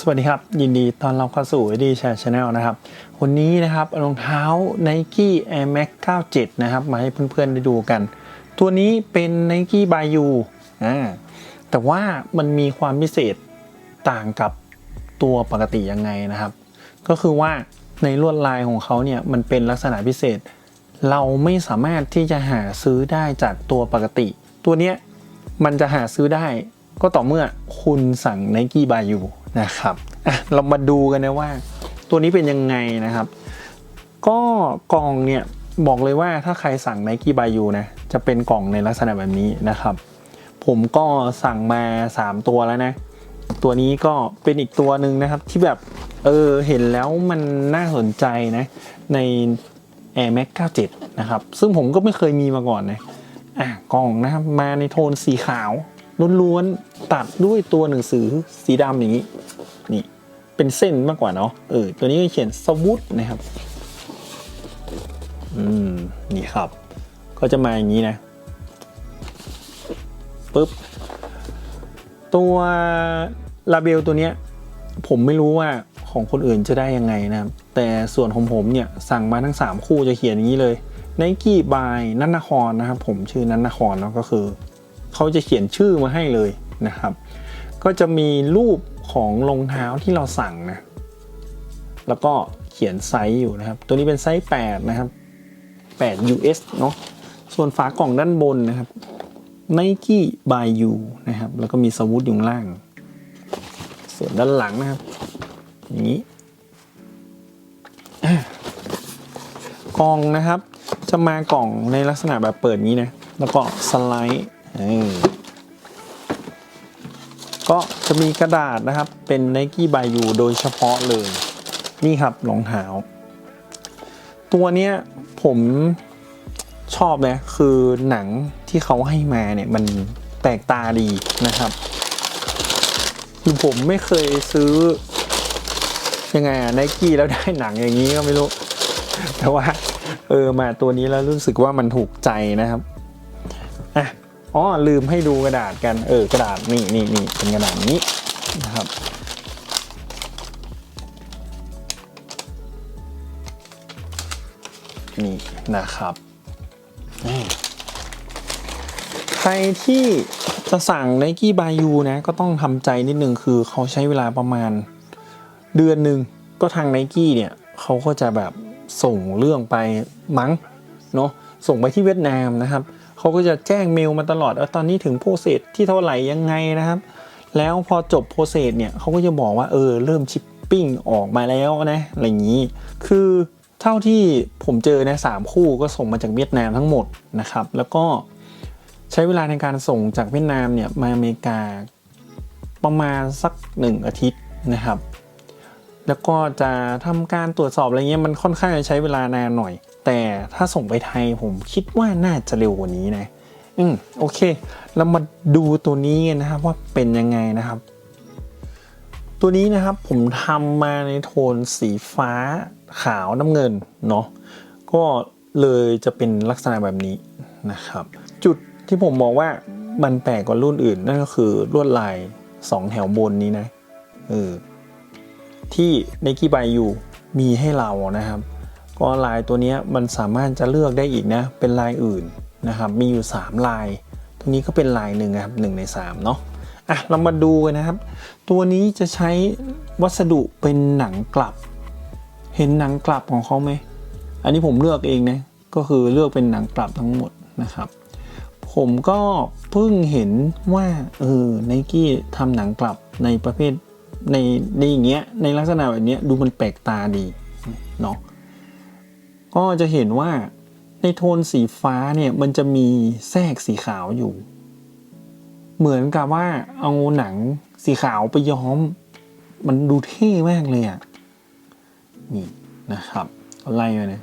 สวัสดีครับ ยินดีตอนรับเข้าสู่ดีแชร์ชาแนลนะครับ วันนี้นะครับรองเท้า Nike Air Max 97 นะครับ มาให้เพื่อนๆได้ดูกัน ตัวนี้เป็น Nike Bayou อ่าแต่ว่ามันมีความพิเศษต่างกับตัวปกติยังไงนะครับ ก็คือว่าในลวดลายของเขาเนี่ยมันเป็นลักษณะพิเศษ เราไม่สามารถที่จะหาซื้อได้จากตัวปกติ ตัวเนี้ยมันจะหาซื้อได้ก็ต่อเมื่อคุณสั่ง Nike Bayou นะครับอะเรามาดูกันนะว่า ตัวนี้เป็นยังไงนะครับ ก็กล่องเนี่ยบอกเลยว่าถ้าใครสั่ง Nike Bayou นะจะเป็นกล่องในลักษณะแบบนี้นะครับ ผมก็สั่งมา 3 ตัวแล้วนะ ตัวนี้ก็เป็นอีกตัวหนึ่งนะครับที่แบบเออเห็นแล้วมันน่าสนใจนะใน Air Max 97 นะครับ ซึ่งผมก็ไม่เคยมีมาก่อนนะอะกล่องนะครับมาในโทนสีขาว ล้วนๆตัดด้วยตัวหนังสือสีดำอย่างนี้นี่เป็นเส้นมากกว่าเนาะเออตัวนี้ก็เขียนสวุตนะครับอืมนี่ครับ ก็จะมาอย่างนี้นะปุ๊บตัวลาเบลตัวเนี้ยผมไม่รู้ว่าของคนอื่นจะได้ยังไงนะครับแต่ส่วนของผมเนี่ยสั่งมาทั้ง 3 คู่จะเขียนอย่างนี้เลย Nike by นันนครนะครับผมชื่อนันนครเนาะก็คือ เขาจะเขียนชื่อมาให้เลยนะครับ ก็จะมีรูปของรองเท้าที่เราสั่งนะแล้วก็เขียนไซส์อยู่นะครับ ตัวนี้เป็นไซส์ 8 นะครับ 8 US เนาะส่วนฝากล่องด้านบนนะครับ Nike by you นะครับ แล้วก็มีสวุตอยู่ข้างล่าง ส่วนด้านหลังนะครับ อย่างนี้กล่องนะครับ จะมากล่องในลักษณะแบบเปิดนี้นะ แล้วก็สไลด์ ก็จะมีกระดาษนะครับ เป็น Nike by you โดยเฉพาะเลย นี่ครับรองเท้า ตัวเนี้ยผมชอบนะคือหนังที่เขาให้มาเนี่ยมันแปลกตาดีนะครับ คือผมไม่เคยซื้อ ยังไงอะไนกี้แล้วได้หนังอย่างนี้ก็ไม่รู้ แต่ว่า เออมาตัวนี้แล้วรู้สึกว่ามันถูกใจนะครับ อ๋อลืมให้ดูกระดาษกัน เออกระดาษนี่นี่นี่เป็นกระดาษนี้นะครับ นี่นะครับใครที่จะสั่ง Nike by you นะ ก็ต้องทำใจนิดนึงคือเขาใช้เวลาประมาณ เดือนหนึ่งก็ทาง Nike เนี่ยเขาก็จะแบบส่งเรื่องไปมั้งเนาะส่งไปที่เวียดนามนะครับ เขาก็จะแจ้งเมลมาตลอดว่าตอนนี้ถึงโปรเซสที่เท่าไหร่ยังไงนะครับ แล้วพอจบโปรเซสเนี่ยเขาก็จะบอกว่าเออเริ่มชิปปิ้งออกมาแล้วนะอะไรอย่างนี้ คือเท่าที่ผมเจอนะสามคู่ก็ส่งมาจากเวียดนามทั้งหมดนะครับ แล้วก็ใช้เวลาในการส่งจากเวียดนามเนี่ยมาอเมริกาประมาณสักหนึ่งอาทิตย์นะครับ แล้วก็จะทำการตรวจสอบอะไรเงี้ยมันค่อนข้างจะใช้เวลานานหน่อย แต่ถ้าส่งไปไทยผมคิดว่าน่าจะเร็วกว่านี้นะ อืมโอเค เรามาดูตัวนี้กันนะครับว่าเป็นยังไงนะครับ ตัวนี้นะครับผมทำมาในโทนสีฟ้าขาวน้ำเงินเนาะก็เลยจะเป็นลักษณะแบบนี้นะครับ จุดที่ผมบอกว่ามันแปลกกว่ารุ่นอื่น นั่นก็คือลวดลาย2แถวบนนี้นะเออที่ Nike by you มีให้เรานะครับ ก็ลายตัวนี้มันสามารถจะเลือกได้อีกนะ เป็นลายอื่นนะครับ มีอยู่ 3 ลาย ตัวนี้ก็เป็นลายหนึ่งนะครับหนึ่งใน3เนาะอะเรามาดูกันนะครับ ตัวนี้จะใช้วัสดุเป็นหนังกลับ เห็นหนังกลับของเขาไหม อันนี้ผมเลือกเองนะก็คือเลือกเป็นหนังกลับทั้งหมดนะครับ ผมก็เพิ่งเห็นว่าเออไนกี้ทำหนังกลับในประเภทในในอย่างเงี้ยในลักษณะแบบเนี้ยดูมันแปลกตาดีเนาะ ก็จะเห็นว่าในโทนสีฟ้าเนี่ยมันจะมีแทรกสีขาวอยู่ เหมือนกับว่าเอาหนังสีขาวไปย้อม มันดูเท่มากเลยอะ่ะนี่นะครับไล่ไปนะ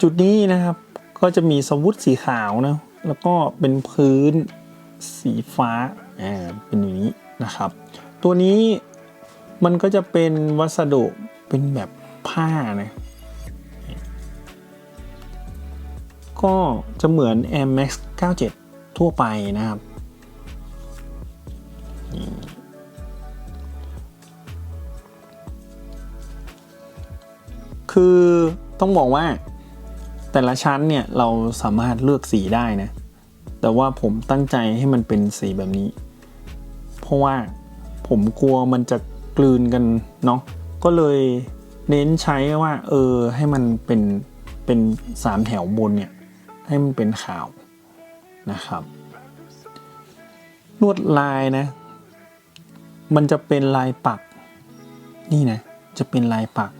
จุดนี้นะครับก็จะมีสวุธสีขาวนะแล้วก็เป็นพื้นสีฟ้าอ่าเป็นอย่างนี้นะครับ ตัวนี้มันก็จะเป็นวัสดุเป็นแบบ ผ้านะก็จะเหมือน Air Max 97 ทั่วไปนะครับ คือต้องบอกว่าแต่ละชั้นเนี่ยเราสามารถเลือกสีได้นะ แต่ว่าผมตั้งใจให้มันเป็นสีแบบนี้ เพราะว่าผมกลัวมันจะกลืนกันเนาะ ก็เลย เน้นใช้ว่า เออ ให้มันเป็นเป็นสามแถวบนเนี่ย ให้มันเป็นขาวนะครับ ลวดลายนะ มันจะเป็นลายปัก นี่นะ จะเป็นลายปัก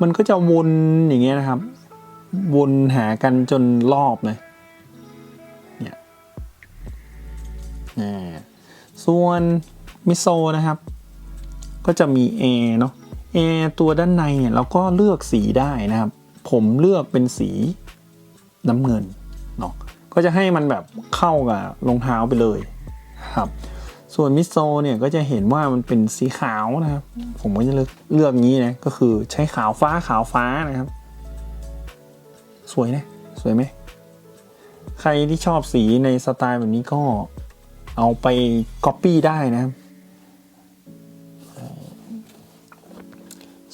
มันก็จะวนอย่างเงี้ยนะครับ วนหากันจนรอบเลยเนี่ยส่วนมิโซนะครับ ก็จะมีแอร์เนาะ แอร์ตัวด้านในเนี่ยเราก็เลือกสีได้นะครับ ผมเลือกเป็นสีน้ำเงินเนาะก็จะให้มันแบบเข้ากับรองเท้าไปเลยครับ ส่วนมิโซเนี่ยก็จะเห็นว่ามันเป็นสีขาวนะครับ ผมก็จะเลือกเลือกงี้นะก็คือใช้ขาวฟ้าขาวฟ้านะครับ สวยนะสวยไหมใครที่ชอบสีในสไตล์แบบนี้ก็เอาไปก๊อปปี้ได้นะครับ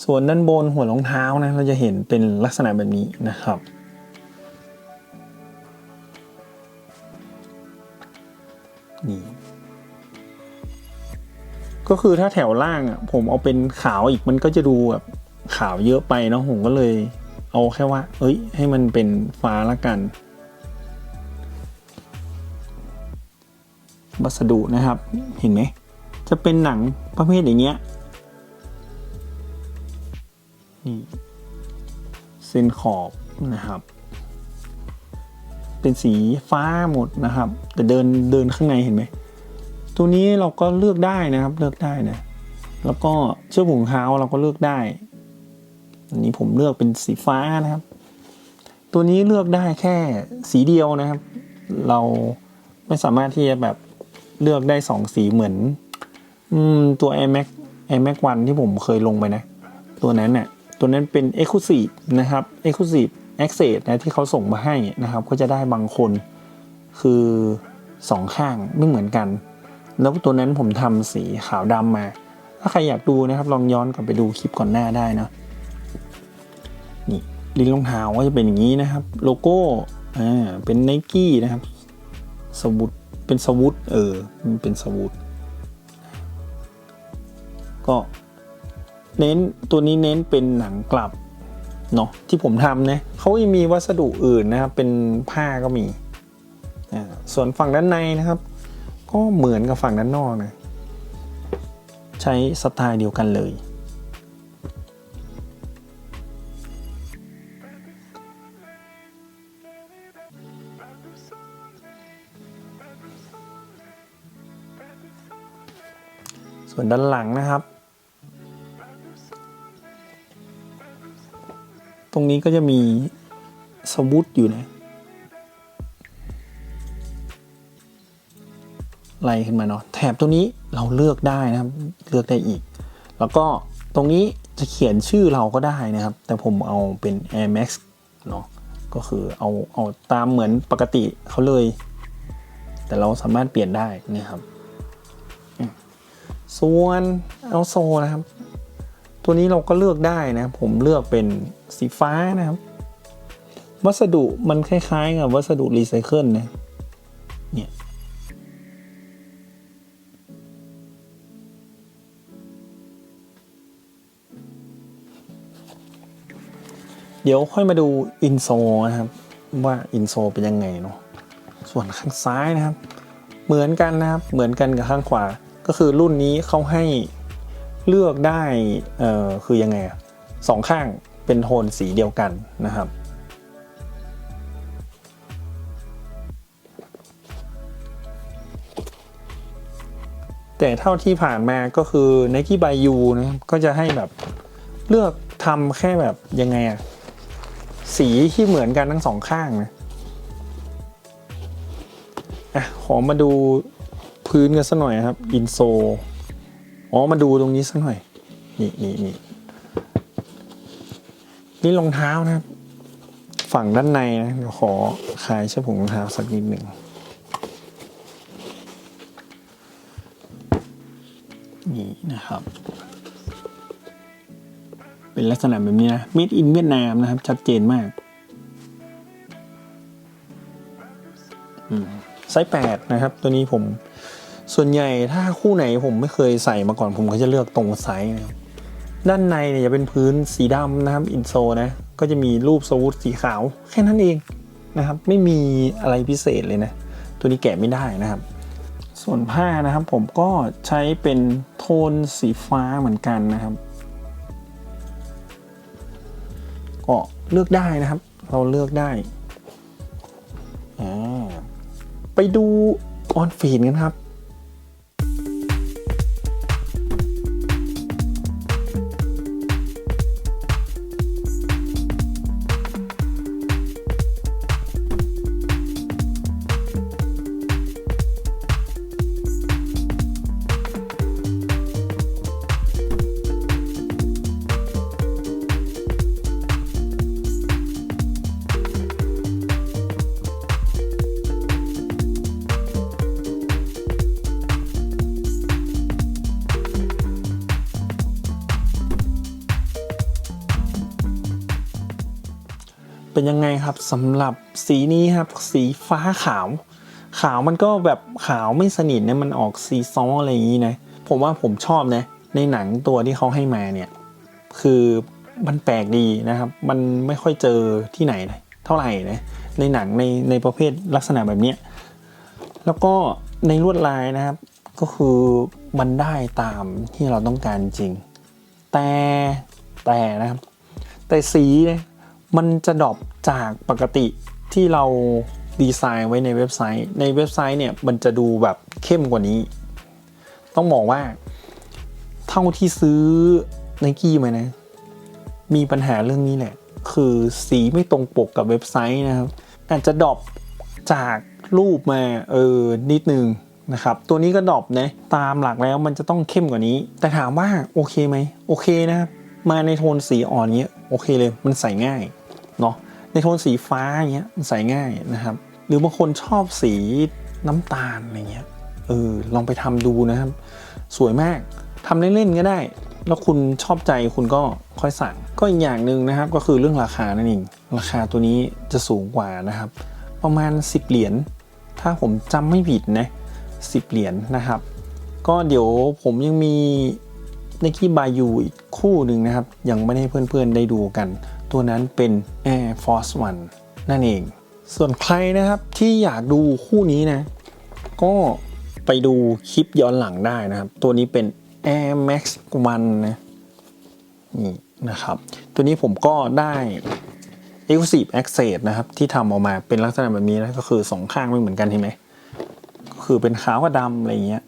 ส่วนด้านบนหัวรองเท้านะเราจะเห็นเป็นลักษณะแบบนี้นะครับ นี่ก็คือถ้าแถวล่างอะผมเอาเป็นขาวอีกมันก็จะดูแบบขาวเยอะไปเนาะผมก็เลยเอาแค่ว่า เอ้ย ให้มันเป็นฟ้าละกัน วัสดุนะครับ เห็นไหม จะเป็นหนังประเภทอย่างเงี้ย นี่เส้นขอบนะครับ เป็นสีฟ้าหมดนะครับ แต่เดินเดินข้างในเห็นไหมตัวนี้เราก็เลือกได้นะครับเลือกได้นะแล้วก็เชือกผูกเท้าเราก็เลือกได้ อันนี้ผมเลือกเป็นสีฟ้านะครับ ตัวนี้เลือกได้แค่สีเดียวนะครับ เราไม่สามารถที่จะแบบเลือกได้สองสีเหมือนอมตัว Air Max Air Max 1ที่ผมเคยลงไปนะ ตัวนั้นเนี่ย ตัวนั้นเป็น Exclusive นะครับ Exclusive Access นะที่เขาส่งมาให้นะครับ ก็จะได้บางคนคือสองข้างไม่เหมือนกัน แล้วตัวนั้นผมทำสีขาวดำมา ถ้าใครอยากดูนะครับ ลองย้อนกลับไปดูคลิปก่อนหน้าได้นะนี่ลิ้นรองเท้าก็จะเป็นอย่างนี้นะครับ โลโก้อ่าเป็นไนกี้นะครับสวุตเป็นสวุตเออมันเป็นสวุตก็ เน้นตัวนี้เน้นเป็นหนังกลับเนาะที่ผมทำนะเขายังมีวัสดุอื่นนะครับ เป็นผ้าก็มีส่วนฝั่งด้านในนะครับ ก็เหมือนกับฝั่งด้านนอกนะใช้สไตล์เดียวกันเลย ส่วนด้านหลังนะครับ ตรงนี้ก็จะมีสวุตอยู่นะไล่ขึ้นมาเนาะแถบตัวนี้เราเลือกได้นะครับ เลือกได้อีก แล้วก็ตรงนี้จะเขียนชื่อเราก็ได้นะครับ แต่ผมเอาเป็น Air Max เนาะก็คือเอาเอาตามเหมือนปกติเขาเลย แต่เราสามารถเปลี่ยนได้นะครับ ส่วนเอาโซนะครับ ตัวนี้เราก็เลือกได้นะ ผมเลือกเป็น สีฟ้านะครับ วัสดุมันคล้าย ๆ กับวัสดุรีไซเคิลนะเนี่ยเดี๋ยวค่อยมาดูอินโซนะครับ ว่าอินโซเป็นยังไงเนาะส่วนข้างซ้ายนะครับ เหมือนกันนะครับ เหมือนกันกับข้างขวา ก็คือรุ่นนี้เขาให้เลือกได้เออคือยังไงสองข้าง เป็นโทนสีเดียวกันนะครับ แต่เท่าที่ผ่านมาก็คือ Nike by You นะครับก็จะให้แบบเลือกทำแค่แบบยังไงอะสีที่เหมือนกันทั้งสองข้างนะอะขอมาดูพื้นกันสักหน่อยครับ อินโซ อ๋อ มาดูตรงนี้สักหน่อย นี่นี่นี่ นี่รองเท้านะครับ ฝั่งด้านในนะเดี๋ยวขอคลายเชือกผูกรองเท้าสักนิดหนึ่งนี่นะครับ เป็นลักษณะแบบนี้นะ made in เวียดนามนะครับ ชัดเจนมากไซส์แปดนะครับ ตัวนี้ผมส่วนใหญ่ถ้าคู่ไหนผมไม่เคยใส่มาก่อนผมก็จะเลือกตรงไซส์นะครับ ด้านในเนี่ยจะเป็นพื้นสีดำนะครับอินโซนะก็จะมีรูปสวูดสีขาว แค่นั้นเองนะครับ ไม่มีอะไรพิเศษเลยนะ ตัวนี้แกะไม่ได้นะครับ ส่วนผ้านะครับผมก็ใช้เป็นโทนสีฟ้าเหมือนกันนะครับก็เลือกได้นะครับ เราเลือกได้อ่าไปดูออนฟีนกันครับ เป็นยังไงครับสำหรับสีนี้ครับ สีฟ้าขาว ขาวมันก็แบบขาวไม่สนิทนะมันออกสีซ้ออะไรอย่างนี้นะผมว่าผมชอบนะในหนังตัวที่เขาให้มาเนี่ย คือมันแปลกดีนะครับ มันไม่ค่อยเจอที่ไหนนะเท่าไหร่นะในหนังในในประเภทลักษณะแบบนี้แล้วก็ในลวดลายนะครับ ก็คือมันได้ตามที่เราต้องการจริง แต่แต่นะครับ แต่สีเนี่ย มันจะดรอปจากปกติที่เราดีไซน์ไว้ในเว็บไซต์ ในเว็บไซต์เนี่ยมันจะดูแบบเข้มกว่านี้ ต้องบอกว่า เท่าที่ซื้อไนกี้มานะ มีปัญหาเรื่องนี้แหละ คือสีไม่ตรงปกกับเว็บไซต์นะครับ อาจจะดรอปจากรูปมาเออนิดนึงนะครับ ตัวนี้ก็ดรอปนะ ตามหลักแล้วมันจะต้องเข้มกว่านี้ แต่ถามว่าโอเคไหม โอเคนะครับ มาในโทนสีอ่อนเนี้ยโอเคเลย มันใส่ง่าย เนาะในโทนสีฟ้าอย่างเงี้ยมันใส่ง่ายนะครับ หรือบางคนชอบสีน้ำตาลอะไรเงี้ยเออลองไปทำดูนะครับ สวยมากทำเล่นๆก็ได้ แล้วคุณชอบใจคุณก็ค่อยสั่ง ก็อีกอย่างหนึ่งนะครับก็คือเรื่องราคานั่นเองราคาตัวนี้จะสูงกว่านะครับ ประมาณ 10 เหรียญถ้าผมจำไม่ผิดนะ10เหรียญนะครับ ก็เดี๋ยวผมยังมี n i k e b a y u อีกคู่หนึ่งนะครับ ยังไม่ได้ให้เพื่อนๆได้ดูกัน ตัวนั้นเป็น Air Force One นั่นเอง ส่วนใครนะครับที่อยากดูคู่นี้นะ ก็ไปดูคลิปย้อนหลังได้นะครับ ตัวนี้เป็น Air Max One นะนี่นะครับ ตัวนี้ผมก็ได้ Exclusive Access นะครับ ที่ทำออกมาเป็นลักษณะแบบนี้นะก็คือสองข้างไม่เหมือนกันเห็นไหมก็คือเป็นขาวกับดำอะไรอย่างเงี้ย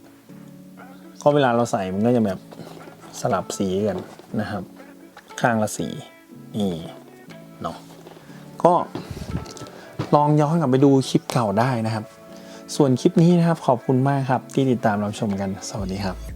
ก็เวลาเราใส่มันก็จะแบบสลับสีกันนะครับ ข้างละสี นี่เนาะก็ลองย้อนกลับไปดูคลิปเก่าได้นะครับ ส่วนคลิปนี้นะครับขอบคุณมากครับที่ติดตามรับชมกัน สวัสดีครับ